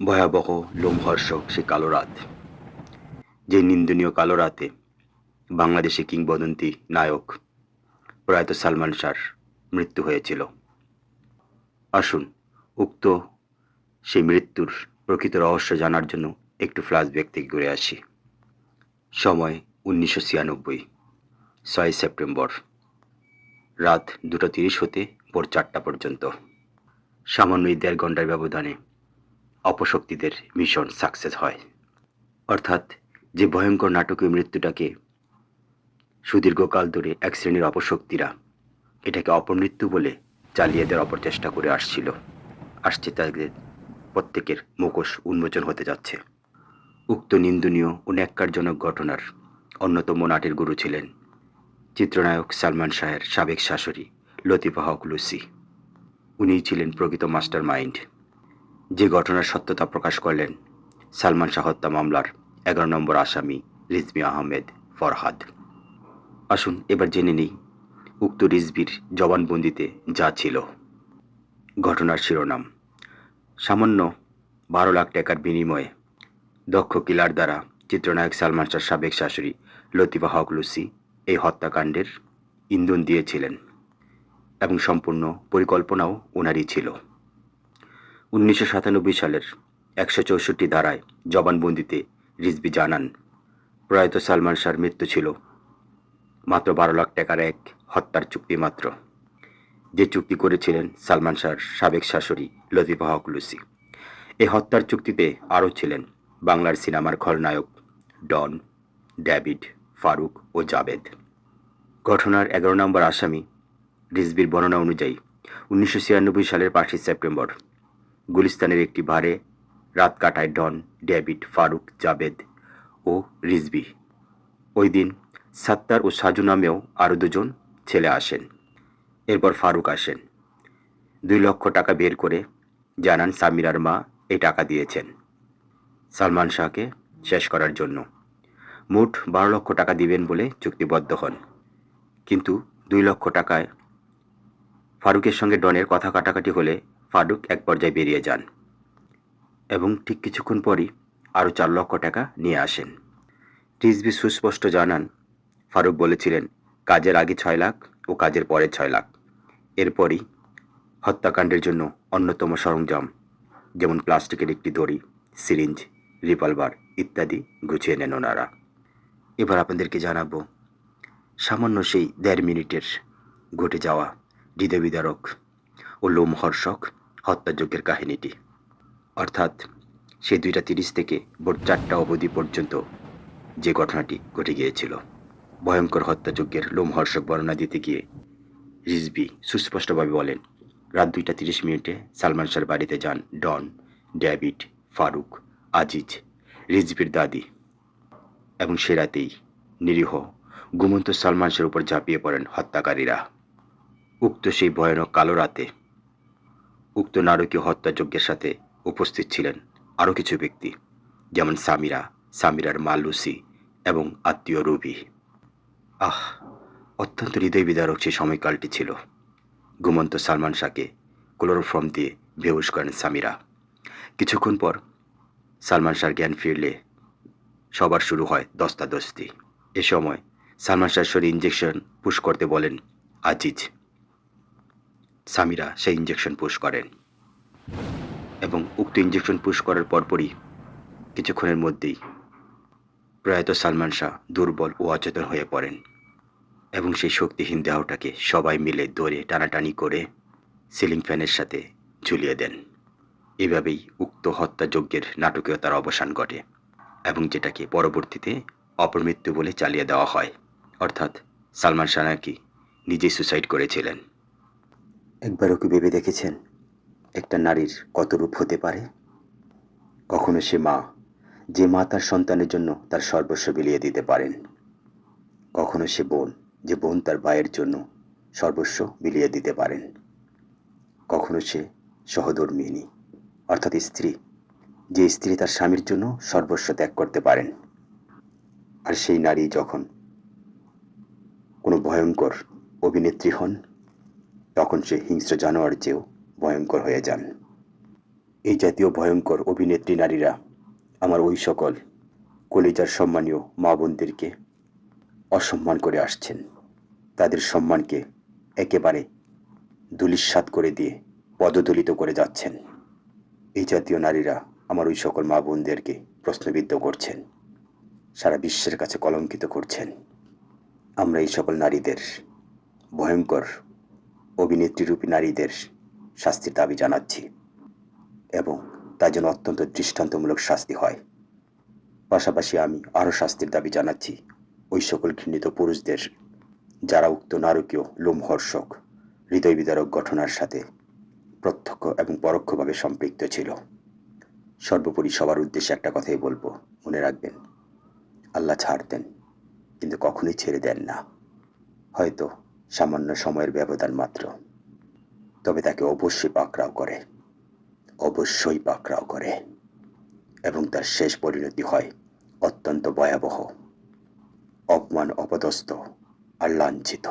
ভয়াবহ লোমহর্ষক সে কালো রাত, যে নিন্দনীয় কালো রাতে বাংলাদেশে কিংবদন্তি নায়ক প্রয়াত সালমান শাহর মৃত্যু হয়েছিল। আসুন, উক্ত সেই মৃত্যুর প্রকৃত রহস্য জানার জন্য একটু ফ্ল্যাশব্যাক থেকে ঘুরে আসি। সময় উনিশশো ছিয়ানব্বই, ছয় সেপ্টেম্বর, রাত দুটো তিরিশ হতে ভোর চারটা পর্যন্ত। সামান্য দেড় ঘণ্টার ব্যবধানে অপশক্তিদের মিশন সাকসেস হয়। অর্থাৎ যে ভয়ঙ্কর নাটকীয় মৃত্যুটাকে সুদীর্ঘকাল ধরে এক শ্রেণির অপশক্তিরা এটাকে অপমৃত্যু বলে চালিয়ে দেওয়ার অপচেষ্টা করে আসছিল। আসছে তাদের প্রত্যেকের মুখোশ উন্মোচন হতে যাচ্ছে। উক্ত নিন্দনীয় ও ন্যাক্কারজনক ঘটনার অন্যতম নাটের গুরু ছিলেন চিত্রনায়ক সালমান শাহের সাবেক শাশুড়ি লতিফা হক লুসি। উনিই ছিলেন প্রকৃত মাস্টার মাইন্ড যে ঘটনার সত্যতা প্রকাশ করলেন, সালমান শাহ হত্যা মামলার এগারো নম্বর আসামি রিজবি আহমেদ ফরহাদ। আসুন, এবার জেনে নিই উক্ত রিজবির জবানবন্দিতে যা ছিল। ঘটনার শিরোনাম, সামান্য বারো লাখ টাকার বিনিময়ে দক্ষ কিলার দ্বারা চিত্রনায়ক সালমান শাহ সাবেক শাশুড়ি লতিফা হক লুসি এই হত্যাকাণ্ডের ইন্ধন দিয়েছিলেন এবং সম্পূর্ণ পরিকল্পনাও ওনারই ছিল। উনিশশো সাতানব্বই সালের একশো চৌষট্টি ধারায় জবানবন্দিতে রিজবি জানান, প্রয়াত সালমান শাহর মৃত্যু ছিল মাত্র বারো লাখ টাকার এক হত্যার চুক্তি মাত্র, যে চুক্তি করেছিলেন সালমান শাহর সাবেক শাশুড়ি লতিফা হক লুসি। এই হত্যার চুক্তিতে আরও ছিলেন বাংলার সিনেমার খলনায়ক ডন, ড্যাভিড, ফারুক ও জাবেদ ঘটনার এগারো নম্বর আসামি রিজবির বর্ণনা অনুযায়ী উনিশশো ছিয়ানব্বই সালের পাঁচই সেপ্টেম্বর গুলিস্তানের একটি বারে রাত কাটায় ডন, ডেভিড, ফারুক, জাবেদ ও রিজবি ওই দিন সাত্তার ও সাজু নামেও আরও দুজন ছেলে আসেন। এরপর ফারুক আসেন। দুই লক্ষ টাকা বের করে জানান সামিরার মা এই টাকা দিয়েছেন সালমান শাহকে শেষ করার জন্য। মোট বারো লক্ষ টাকা দিবেন বলে চুক্তিবদ্ধ হন। কিন্তু দুই লক্ষ টাকায় ফারুকের সঙ্গে ডনের কথা কাটাকাটি হলে ফারুক এক পর্যায়ে বেরিয়ে যান এবং ঠিক কিছুক্ষণ পরই আরও চার লক্ষ টাকা নিয়ে আসেন। রিজবি সুস্পষ্ট জানান, ফারুক বলেছিলেন, কাজের আগে ছয় লাখ ও কাজের পরে ছয় লাখ। এরপরই হত্যাকাণ্ডের জন্য অন্যতম সরঞ্জাম, যেমন প্লাস্টিকের একটি দড়ি, সিরিঞ্জ, রিভলভার ইত্যাদি গুছিয়ে নেন ওনারা। এবার আপনাদেরকে জানাব, সামান্য সেই দেড় মিনিটের ঘটে যাওয়া হৃদয়বিদারক ও লোমহর্ষক হত্যাযজ্ঞের কাহিনীটি। অর্থাৎ, সে দুইটা তিরিশ থেকে ভোর চারটা অবধি পর্যন্ত যে ঘটনাটি ঘটে গিয়েছিল। ভয়ঙ্কর হত্যাযজ্ঞের লোমহর্ষক বর্ণনা দিতে গিয়ে রিজবি সুস্পষ্টভাবে বলেন, রাত দুইটা তিরিশ মিনিটে সালমান শাহর বাড়িতে যান ডন ড্যাভিড ফারুক, আজিজ রিজবির দাদি এবং সে রাতেই নিরীহ, ঘুমন্ত সালমান শাহর উপর ঝাঁপিয়ে পড়েন হত্যাকারীরা। উক্ত সেই ভয়ানক কালো রাতে উক্ত নারকীয় হত্যাযজ্ঞের সাথে উপস্থিত ছিলেন আরও কিছু ব্যক্তি, যেমন সামিরা, সামিরার মা লুসি এবং আত্মীয় রুবি। আহ, অত্যন্ত হৃদয় বিদারক সেই সময়কালটি ছিল। ঘুমন্ত সালমান শাহকে ক্লোরোফর্ম দিয়ে বেহুশ করেন সামিরা। কিছুক্ষণ পর সালমান শাহর জ্ঞান ফিরলে সবার শুরু হয় দস্তাদস্তি। এ সময় সালমান শাহ শরীর ইঞ্জেকশন পুশ করতে বলেন, আজিজ সামিরা সেই ইঞ্জেকশন পুশ করেন। এবং উক্ত ইঞ্জেকশন পুশ করার পরপরই কিছুক্ষণের মধ্যেই প্রয়াত সালমান শাহ দুর্বল ও অচেতন হয়ে পড়েন এবং সেই শক্তিহীন দেহটাকে সবাই মিলে দৌড়ে টানাটানি করে সিলিং ফ্যানের সাথে ঝুলিয়ে দেন। এভাবেই উক্ত হত্যাযজ্ঞের নাটকীয়তার অবসান ঘটে এবং যেটাকে পরবর্তীতে অপমৃত্যু বলে চালিয়ে দেওয়া হয়। অর্থাৎ সালমান শাহ নাকি নিজেই সুসাইড করেছিলেন। একবারও কি ভেবে দেখেছেন একটা নারীর কত রূপ হতে পারে? কখনো সে মা, যে মা তার সন্তানের জন্য তার সর্বস্ব বিলিয়ে দিতে পারেন। কখনো সে বোন, যে বোন তার ভাইয়ের জন্য সর্বস্ব বিলিয়ে দিতে পারেন। কখনো সে সহধর্মিনী অর্থাৎ স্ত্রী, যে স্ত্রী তার স্বামীর জন্য সর্বস্ব ত্যাগ করতে পারেন। আর সেই নারী যখন কোনো ভয়ঙ্কর অভিনেত্রী হন তখন সে হিংস্র জানোয়ার চেয়েও ভয়ঙ্কর হয়ে যান। এই জাতীয় ভয়ঙ্কর অভিনেত্রী নারীরা আমার ওই সকল কলিজার সম্মানীয় মা বোনদেরকে অসম্মান করে আসছেন। তাদের সম্মানকে একেবারে দুলিশ্বাত করে দিয়ে পদদলিত করে যাচ্ছেন। এই জাতীয় নারীরা আমার ওই সকল মা বোনদেরকে প্রশ্নবিদ্ধ করছেন। সারা বিশ্বের কাছে কলঙ্কিত করছেন। আমরা এই সকল নারীদের ভয়ঙ্কর অভিনেত্রীরূপী নারীদের শাস্তির দাবি জানাচ্ছি এবং তার জন্য অত্যন্ত দৃষ্টান্তমূলক শাস্তি হয়। পাশাপাশি আমি আরও শাস্তির দাবি জানাচ্ছি ওই সকল ঘৃণিত পুরুষদের, যারা উক্ত নারকীয় লোমহর্ষক হৃদয় বিদারক ঘটনার সাথে প্রত্যক্ষ এবং পরোক্ষভাবে সম্পৃক্ত ছিল। সর্বোপরি সবার উদ্দেশ্যে একটা কথাই বলব, মনে রাখবেন, আল্লাহ ছাড় দেন কিন্তু কখনোই ছেড়ে দেন না। হয়তো সামান্য সময়ের ব্যবধান মাত্র। তবে তাকে অবশ্যই পাকড়াও করে। অবশ্যই পাকড়াও করে। এবং তার শেষ পরিণতি হয় অত্যন্ত ভয়াবহ, অপমান, অপদস্থ আর লাঞ্ছিত।